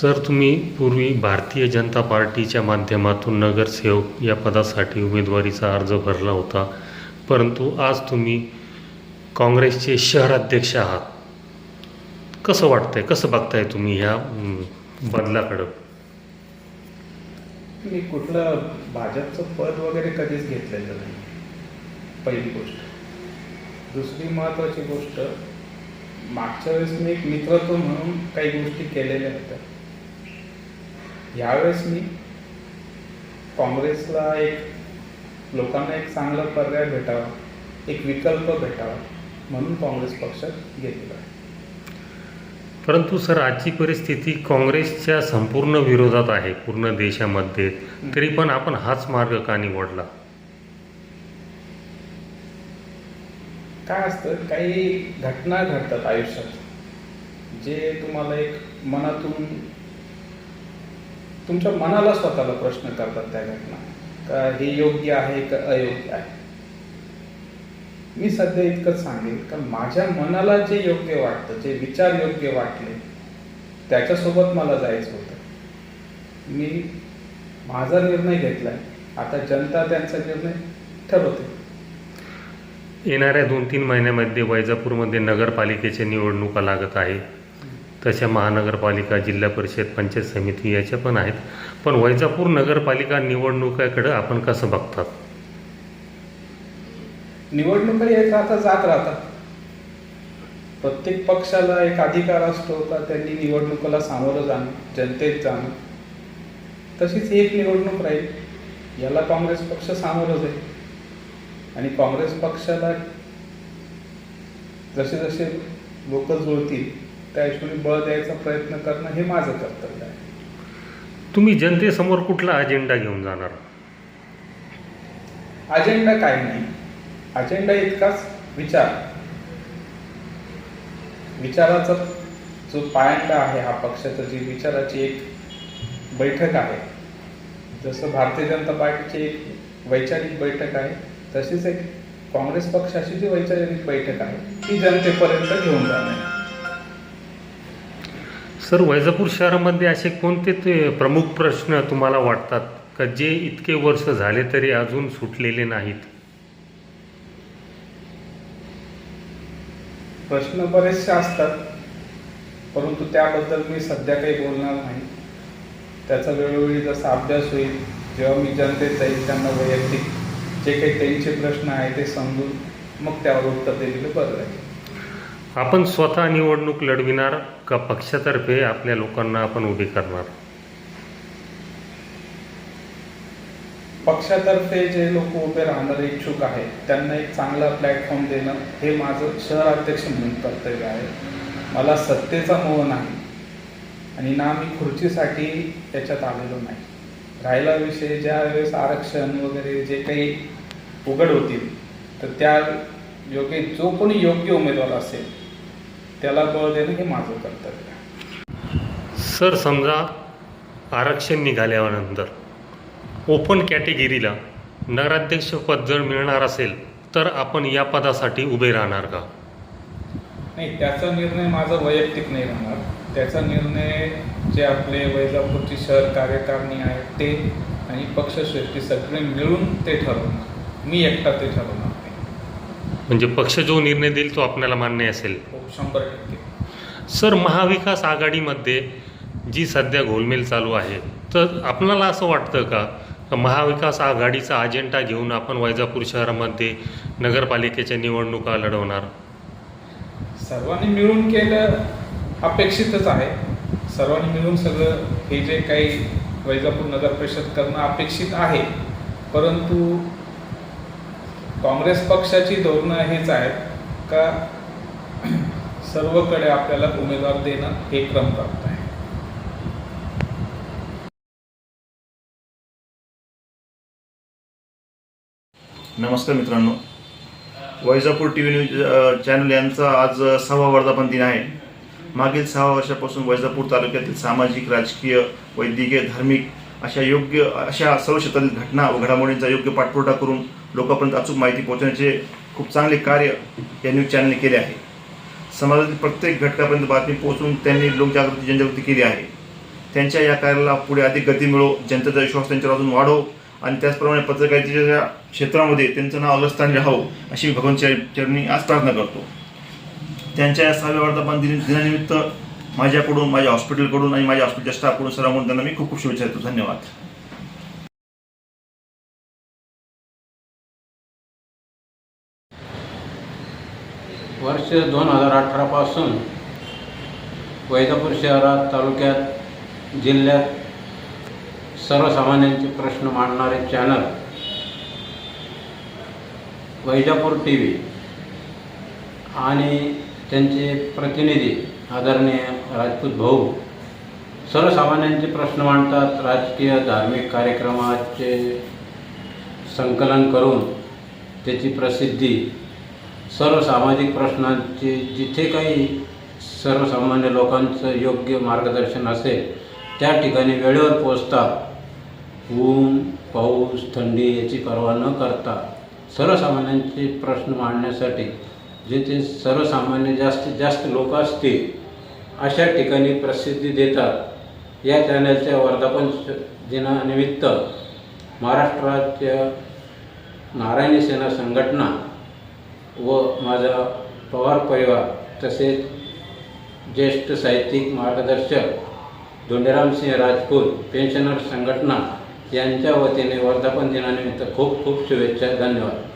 Sir तुम्ही पूर्वी भारतीय जनता पार्टीच्या माध्यमातून नगरसेवक या पदासाठी उमेदवारीचा अर्ज भरला होता परंतु आज तुम्ही काँग्रेसचे शहराध्यक्ष आहात. कसं वाटतंय कसं बघताय तुम्ही ह्या बदलाकडं? मी कुठलं भाजपचं पद वगैरे कधीच घेतलेलं नाही. पहिली गोष्ट. दुसरी महत्त्वाची गोष्ट मागच्या वेळेस मी एक मित्रत्व म्हणून काही गोष्टी केलेल्या होत्या. यावेळेस मी काँग्रेसला एक लोकांना एक चांगला पर्याय भेटावा एक विकल्प भेटावा म्हणून काँग्रेस पक्षात गेलेलो आहे. परंतु सर आजची परिस्थिती काँग्रेसच्या संपूर्ण विरोधात आहे पूर्ण देशामध्ये. तरी पण आपण हाच मार्ग का निवडला? काय असतं काही घटना घडतात आयुष्यात जे तुम्हाला एक मनातून तुमच्या मनाला स्वतःला प्रश्न करतात त्या घटना. का हे योग्य आहे का अयोग्य आहे? मी सध्या इतकंच सांगेन का माझ्या मनाला जे योग्य वाटतं जे विचार योग्य वाटले त्याच्यासोबत मला जायचं होतं. मी माझा निर्णय घेतलाय. आता जनता त्यांचा निर्णय ठरवते. येणाऱ्या दोन तीन महिन्यामध्ये वैजापूरमध्ये नगरपालिकेच्या निवडणुका लागत आहे तशा महानगरपालिका जिल्हा परिषद पंचायत समिती याच्या पण आहेत. पण वैजापूर नगरपालिका निवडणुकाकडे आपण कसं बघतात? निवडणुका येत राहतात जात राहतात. प्रत्येक पक्षाला एक अधिकार असतो का त्यांनी निवडणुकीला सामोरं जाणं जनतेत जाणं. तशीच एक निवडणूक राहील. याला काँग्रेस पक्ष सामोरं जाईल. आणि काँग्रेस पक्षाला जसे जसे लोक जुळतील त्या हिशोबाने बळ द्यायचा प्रयत्न करणं हे माझं कर्तव्य आहे. तुम्ही जनतेसमोर कुठला अजेंडा घेऊन जाणार? अजेंडा काही नाही. अजेंडा इतकाच विचार. विचाराचा जो पायंडा आहे हा पक्षाचा जी विचाराची एक बैठक आहे. जसं भारतीय जनता पार्टीची एक वैचारिक बैठक आहे तशीच एक काँग्रेस पक्षाची जी वैचारिक बैठक आहे ती जनतेपर्यंत घेऊन जाणे सर वैजापूर शहरामध्ये असे कोणते ते प्रमुख प्रश्न तुम्हाला वाटतात? का जे इतके वर्ष झाले तरी अजून सुटलेले नाहीत? प्रश्न बरेचसे असतात परंतु त्याबद्दल मी सध्या काही बोलणार नाही. त्याचा वेळोवेळी जसा अभ्यास होईल जेव्हा मी जनतेत जाईल त्यांना वैयक्तिक जे काही त्यांचे प्रश्न आहे ते समजून मग त्यावर उत्तर दिलेलं बरं राहील. आपण स्वतः निवडणूक लढविणार का पक्षातर्फे आपल्या लोकांना आपण उभे करणार? पक्षातर्फे जे लोक उभे राहणारे इच्छुक आहेत त्यांना एक चांगला प्लॅटफॉर्म देणं हे माझं शहराध्यक्ष म्हणून कर्तव्य आहे. मला सत्तेचा मोह नाही आणि ना मी खुर्चीसाठी त्याच्यात आलेलो नाही. राहिला विषय ज्या वेळेस आरक्षण वगैरे जे काही उघड होतील तर त्या योग्य जो कोणी योग्य उमेदवार असेल त्याला बळ देणं हे माझं कर्तव्य आहे. सर समजा आरक्षण निघाल्यानंतर ओपन कॅटेगरीला नगराध्यक्षपद जर मिळणार असेल तर आपण या पदासाठी उभे राहणार का? नाही त्याचा निर्णय माझा वैयक्तिक नाही राहणार. त्याचा निर्णय जे आपले वैजापूरची शहर कार्यकारिणी आहे ते आणि पक्षश्रेष्ठी सगळे मिळून ते ठरवणार. मी एकटा ते ठरवणार. म्हणजे पक्ष जो निर्णय देईल तो आपल्याला मान्य असेल. शंभर टक्के सर महाविकास आघाडीमध्ये जी सध्या घोलमेल चालू आहे तर आपणाला असं वाटतं का? का महाविकास आघाडीचा अजेंडा घेऊन आपण वैजापूर शहरामध्ये नगरपालिकेच्या निवडणुका लढवणार? सर्वांनी मिळून केलं अपेक्षितच आहे. सर्वांनी मिळून सगळं हे जे काही वैजापूर नगर परिषद करणं अपेक्षित आहे. परंतु काँग्रेस पक्षाची धोरणं हेच आहेत का सर्वकडे आपल्याला उमेदवार देणं हे क्रम प्राप्त आहे? नमस्कार मित्रांनो. Vaijapur T V news channel यांचा आज सहावा वर्धापन दिन आहे. मागील सहा वर्षापासून वैजापूर तालुक्यातील सामाजिक राजकीय वैद्यकीय धार्मिक अशा योग्य अशा सर्व क्षेत्रातील घटना व घडामोडींचा योग्य पाठपुरावा करून लोकांपर्यंत अचूक माहिती पोहोचवण्याचे खूप चांगले कार्य या न्यूज चॅनलने केले आहे. समाजातील प्रत्येक घटकापर्यंत बातमी पोहोचून त्यांनी लोकजागृती जनजागृती केली आहे. त्यांच्या या कार्याला पुढे अधिक गती मिळो जनतेचा विश्वास त्यांच्यावर अजून वाढो आणि त्याचप्रमाणे पत्रकारितेच्या क्षेत्रामध्ये त्यांचं नाव अग्रस्थानी राहावं अशी भगवंतच्या चरणी आज प्रार्थना करतो. त्यांच्या या सहाव्या वर्धापन दिन दिनानिमित्त माझ्याकडून माझ्या हॉस्पिटलकडून आणि माझ्या हॉस्पिटलच्या स्टाफकडून सर्वांकडून त्यांना मी खूप खूप शुभेच्छा देतो. धन्यवाद. वर्ष दोन हजार अठरापासून वैजापूर शहरात तालुक्यात जिल्ह्यात सर्वसामान्यांचे प्रश्न मांडणारे चॅनल वैजापूर टी व्ही आणि त्यांचे प्रतिनिधी आदरणीय राजपूत भाऊ सर्वसामान्यांचे प्रश्न मांडतात. राजकीय धार्मिक कार्यक्रमाचे संकलन करून त्याची प्रसिद्धी सर्व सामाजिक प्रश्नांचे जिथे काही सर्वसामान्य लोकांचं योग्य मार्गदर्शन असेल त्या ठिकाणी वेळेवर पोचतात ऊन पाऊस थंडी याची पर्वा न करता सर्वसामान्यांचे प्रश्न मांडण्यासाठी जिथे सर्वसामान्य जास्तीत जास्त लोक असतील अशा ठिकाणी प्रसिद्धी देतात. या चॅनलच्या वर्धापन दिनानिमित्त महाराष्ट्राच्या नारायणी सेना संघटना व माझा पवार परिवार तसेच ज्येष्ठ साहित्यिक मार्गदर्शक धोंडेरामसिंह राजपूत पेन्शनर संघटना यांच्या वतीने वर्धापन दिनानिमित्त खूप खूप शुभेच्छा धन्यवाद.